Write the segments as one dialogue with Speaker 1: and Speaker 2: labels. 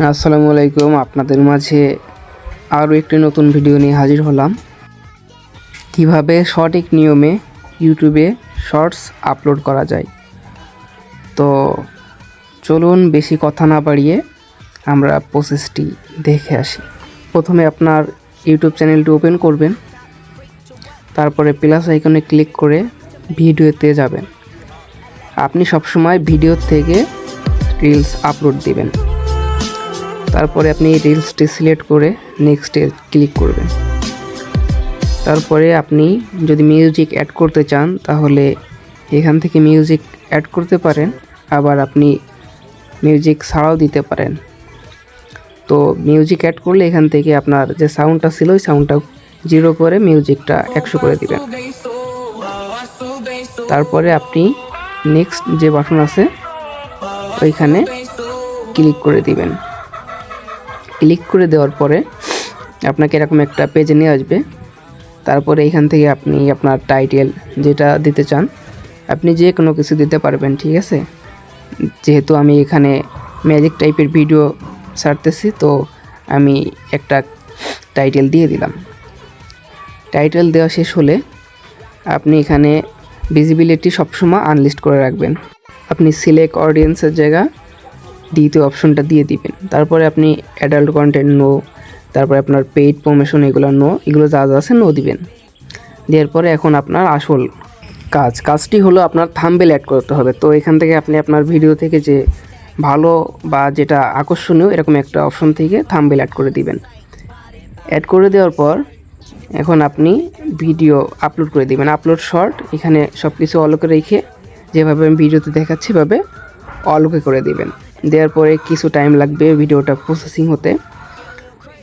Speaker 1: আসসালামু আলাইকুম, আপনাদের মাঝে আরও একটি নতুন ভিডিও নিয়ে হাজির হলাম। কীভাবে সঠিক নিয়মে ইউটিউবে শর্টস আপলোড করা যায়? তো চলুন বেশি কথা না বাড়িয়ে আমরা প্রসেসটি দেখে আসি। প্রথমে আপনার ইউটিউব চ্যানেলটি ওপেন করবেন। তারপরে প্লাস আইকনে ক্লিক করে ভিডিওতে যাবেন। আপনি সবসময় ভিডিও থেকে রিলস আপলোড দিবেন। তারপরে আপনি রিলসটি সিলেক্ট করে নেক্সটে ক্লিক করবেন। তারপরে আপনি যদি মিউজিক অ্যাড করতে চান, তাহলে এখান থেকে মিউজিক অ্যাড করতে পারেন, আবার আপনি মিউজিক ছাড়াও দিতে পারেন। তো মিউজিক অ্যাড করলে এখান থেকে আপনার যে সাউন্ডটা ছিল, ওই সাউন্ডটা জিরো করে মিউজিকটা একশো করে দিবেন। তারপরে আপনি নেক্সট যে বাটন আছে, ওইখানে ক্লিক করে দিবেন। ক্লিক করে দেওয়ার পরে আপনাকে এরকম একটা পেজে নিয়ে আসবে। তারপরে এখান থেকে আপনি আপনার টাইটেল যেটা দিতে চান, আপনি যে কোনো কিছু দিতে পারবেন, ঠিক আছে? যেহেতু আমি এখানে ম্যাজিক টাইপের ভিডিও ছাড়তেছি, তো আমি একটা টাইটেল দিয়ে দিলাম। টাইটেল দেওয়া শেষ হলে আপনি এখানে ভিজিবিলিটি সবসময় আনলিস্ট করে রাখবেন। আপনি সিলেক্ট অডিয়েন্সের জায়গা দ্বিতীয় অপশনটা দিয়ে দিবেন। তারপরে আপনি অ্যাডাল্ট কন্টেন্ট নো তারপরে আপনার পেইড প্রমোশন এগুলো নো এগুলো যা যা আছে নো দিবেন। দেওয়ার পরে এখন আপনার আসল কাজ, কাজটি হলো আপনার থাম্বেল অ্যাড করতে হবে। তো এখান থেকে আপনি আপনার ভিডিও থেকে যে ভালো বা যেটা আকর্ষণীয় এরকম একটা অপশন থেকে থাম্বেল অ্যাড করে দিবেন। অ্যাড করে দেওয়ার পর এখন আপনি ভিডিও আপলোড করে দিবেন। আপলোড শর্ট এখানে সব কিছু অলোকে রেখে যেভাবে আমি ভিডিওতে দেখাচ্ছি, এভাবে অলোকে করে দিবেন। দেওয়ার পরে কিছু টাইম লাগবে ভিডিওটা প্রসেসিং হতে।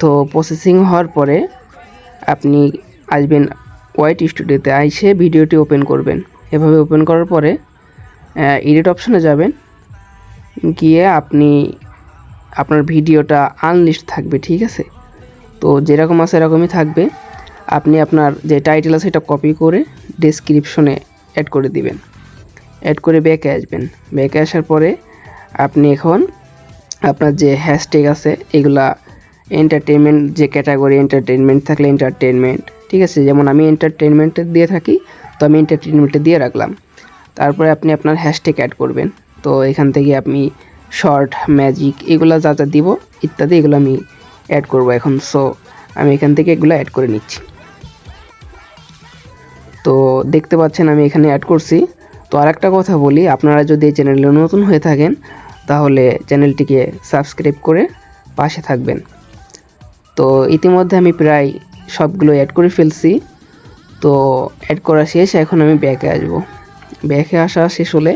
Speaker 1: তো প্রসেসিং হওয়ার পরে আপনি আসবেন ওয়াইট স্টুডিওতে আইসে ভিডিওটি ওপেন করবেন। এভাবে ওপেন করার পরে এডিট অপশনে যাবেন। গিয়ে আপনি আপনার ভিডিওটা আনলিস্ট থাকবে, ঠিক আছে? তো যেরকম আছে এরকমই থাকবে। আপনি আপনার যে টাইটেল আছে সেটা কপি করে ডেসক্রিপশনে অ্যাড করে দিবেন। অ্যাড করে ব্যাকে আসবেন। ব্যাকে আসার পরে আপনি এখন আপনার যে হ্যাশট্যাগ আছে, এগুলা এন্টারটেনমেন্ট যে ক্যাটাগরি এন্টারটেনমেন্ট থাকলে এন্টারটেনমেন্ট ঠিক আছে? যেমন আমি এন্টারটেনমেন্টে দিয়ে থাকি, তো আমি এন্টারটেনমেন্টে দিয়ে রাখলাম। তারপরে আপনি আপনার হ্যাশট্যাগ অ্যাড করবেন। তো এখান থেকে আপনি শর্ট ম্যাজিক এগুলো যা যা দিব, ইত্যাদি এগুলো আমি অ্যাড করব এখন। সো আমি এখান থেকে এগুলো অ্যাড করে নিচ্ছি। তো দেখতে পাচ্ছেন আমি এখানে অ্যাড করছি। তো আরেকটা কথা বলি, আপনারা যদি এই চ্যানেলে নতুন হয়ে থাকেন তাহলে চ্যানেলটিকে সাবস্ক্রাইব করে পাশে থাকবেন। তো ইতিমধ্যে আমি প্রায় সবগুলো অ্যাড করে ফেলছি। তো অ্যাড করা শেষ, এখন আমি ব্যাকে আসব। ব্যাকে আসা শেষ হলে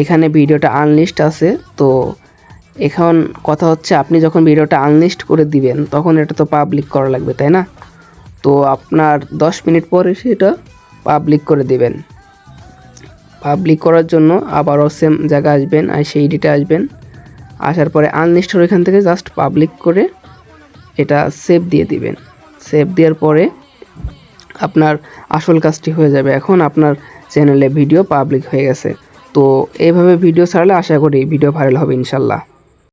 Speaker 1: এখানে ভিডিওটা আনলিস্ট আছে। তো এখন কথা হচ্ছে, আপনি যখন ভিডিওটা আনলিস্ট করে দিবেন, তখন এটা তো পাবলিক করা লাগবে, তাই না? তো আপনার দশ মিনিট পরে সেটা পাবলিক করে দিবেন। পাবলিক করার জন্য আবারও সেম জায়গা আসবেন, আর সেই এডিটে আসবেন। আসার পরে আনলিস্টর এখান থেকে জাস্ট পাবলিক করে এটা সেভ দিয়ে দিবেন। সেভ দেওয়ার পরে আপনার আসল কাজটি হয়ে যাবে। এখন আপনার চ্যানেলে ভিডিও পাবলিক হয়ে গেছে। তো এইভাবে ভিডিও ছাড়লে আশা করি ভিডিও ভাইরাল হবে ইনশাল্লাহ।